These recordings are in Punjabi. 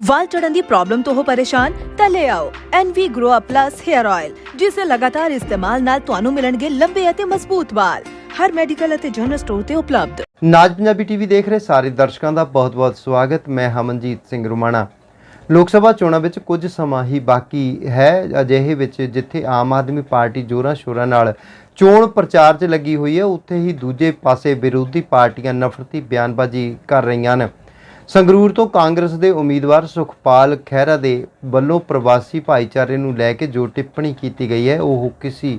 ਵਾਲ ਝੜਨ ਦੀ ਪ੍ਰੋਬਲਮ ਤੋਂ ਹੋ ਪਰੇਸ਼ਾਨ, ਤਾਂ ਲੈ ਆਓ NV Grow Up Plus Hair Oil ਜਿਸ ਦੇ ਲਗਾਤਾਰ ਇਸਤੇਮਾਲ ਨਾਲ ਤੁਹਾਨੂੰ ਮਿਲਣਗੇ ਲੰਬੇ ਅਤੇ ਮਜ਼ਬੂਤ ਵਾਲ। ਹਰ ਮੈਡੀਕਲ ਅਤੇ ਜਨਰਲ ਸਟੋਰ ਤੇ ਉਪਲਬਧ। ਨਾਜ ਪੰਜਾਬੀ ਟੀਵੀ ਦੇਖ ਰਹੇ ਸਾਰੇ ਦਰਸ਼ਕਾਂ ਦਾ ਬਹੁਤ-ਬਹੁਤ ਸਵਾਗਤ। ਮੈਂ ਹਮਨਜੀਤ ਸਿੰਘ ਰੁਮਾਣਾ। ਲੋਕ ਸਭਾ ਚੋਣਾਂ ਵਿੱਚ ਕੁਝ ਸਮਾਂ ਹੀ ਬਾਕੀ ਹੈ। ਅਜਿਹੇ ਵਿੱਚ ਜਿੱਥੇ ਆਮ ਆਦਮੀ ਪਾਰਟੀ ਜੋਰਾਂ ਸ਼ੋਰਾਂ ਨਾਲ ਚੋਣ ਪ੍ਰਚਾਰ 'ਚ ਲੱਗੀ ਹੋਈ ਹੈ, ਉੱਥੇ ਹੀ ਦੂਜੇ ਪਾਸੇ ਵਿਰੋਧੀ ਪਾਰਟੀਆਂ ਨਫ਼ਰਤੀ ਬਿਆਨਬਾਜ਼ੀ ਕਰ ਰਹੀਆਂ ਹਨ। ਸੰਗਰੂਰ ਤੋਂ ਕਾਂਗਰਸ ਦੇ ਉਮੀਦਵਾਰ ਸੁਖਪਾਲ ਖਹਿਰਾ ਦੇ ਵੱਲੋਂ ਪ੍ਰਵਾਸੀ ਭਾਈਚਾਰੇ ਨੂੰ ਲੈ ਕੇ ਜੋ ਟਿੱਪਣੀ ਕੀਤੀ ਗਈ ਹੈ, ਉਹ ਕਿਸੇ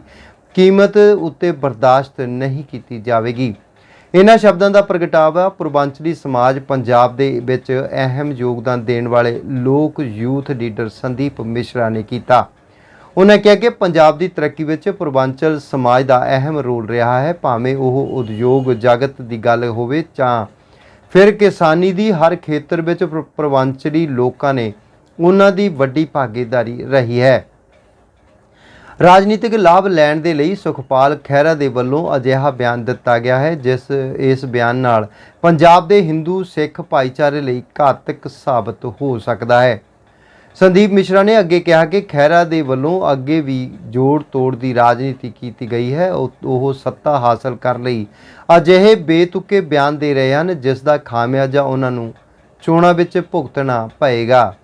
ਕੀਮਤ ਉੱਤੇ ਬਰਦਾਸ਼ਤ ਨਹੀਂ ਕੀਤੀ ਜਾਵੇਗੀ। ਇਹਨਾਂ ਸ਼ਬਦਾਂ ਦਾ ਪ੍ਰਗਟਾਵਾ ਪੂਰਬਾਂਚਲੀ ਸਮਾਜ ਪੰਜਾਬ ਦੇ ਵਿੱਚ ਅਹਿਮ ਯੋਗਦਾਨ ਦੇਣ ਵਾਲੇ ਲੋਕ ਯੂਥ ਲੀਡਰ ਸੰਦੀਪ ਮਿਸ਼ਰਾ ਨੇ ਕੀਤਾ। ਉਹਨਾਂ ਕਿਹਾ ਕਿ ਪੰਜਾਬ ਦੀ ਤਰੱਕੀ ਵਿੱਚ ਪੂਰਬਾਂਚਲ ਸਮਾਜ ਦਾ ਅਹਿਮ ਰੋਲ ਰਿਹਾ ਹੈ, ਭਾਵੇਂ ਉਹ ਉਦਯੋਗ ਜਗਤ ਦੀ ਗੱਲ ਹੋਵੇ ਜਾਂ ਫਿਰ ਕਿਸਾਨੀ ਦੀ ਹਰ ਖੇਤਰ ਵਿੱਚ ਪ੍ਰ- ਲੋਕਾਂ ਨੇ ਉਹਨਾਂ ਦੀ ਵੱਡੀ ਭਾਗੀਦਾਰੀ ਰਹੀ ਹੈ। ਰਾਜਨੀਤਿਕ ਲਾਭ ਲੈਣ ਦੇ ਲਈ ਸੁਖਪਾਲ ਖਹਿਰਾ ਦੇ ਵੱਲੋਂ ਅਜਿਹਾ ਬਿਆਨ ਦਿੱਤਾ ਗਿਆ ਹੈ, ਜਿਸ, ਇਸ ਬਿਆਨ ਨਾਲ ਪੰਜਾਬ ਦੇ ਹਿੰਦੂ ਸਿੱਖ ਭਾਈਚਾਰੇ ਲਈ ਘਾਤਕ ਸਾਬਤ ਹੋ ਸਕਦਾ ਹੈ। ਸੰਦੀਪ ਮਿਸ਼ਰਾ ਨੇ ਅੱਗੇ ਕਿਹਾ ਕਿ ਖਹਿਰਾ ਦੇ ਵੱਲੋਂ ਅੱਗੇ ਵੀ ਜੋੜ ਤੋੜ ਦੀ ਰਾਜਨੀਤੀ ਕੀਤੀ ਗਈ ਹੈ। ਉਹ ਸੱਤਾ ਹਾਸਲ ਕਰਨ ਲਈ। ਅਜਿਹੇ ਬੇਤੁਕੇ ਬਿਆਨ ਦੇ ਰਹੇ ਹਨ, ਜਿਸ ਦਾ ਖਾਮਿਆਜਾ ਉਹਨਾਂ ਨੂੰ ਚੋਣਾਂ ਵਿੱਚ ਭੁਗਤਣਾ ਪਏਗਾ।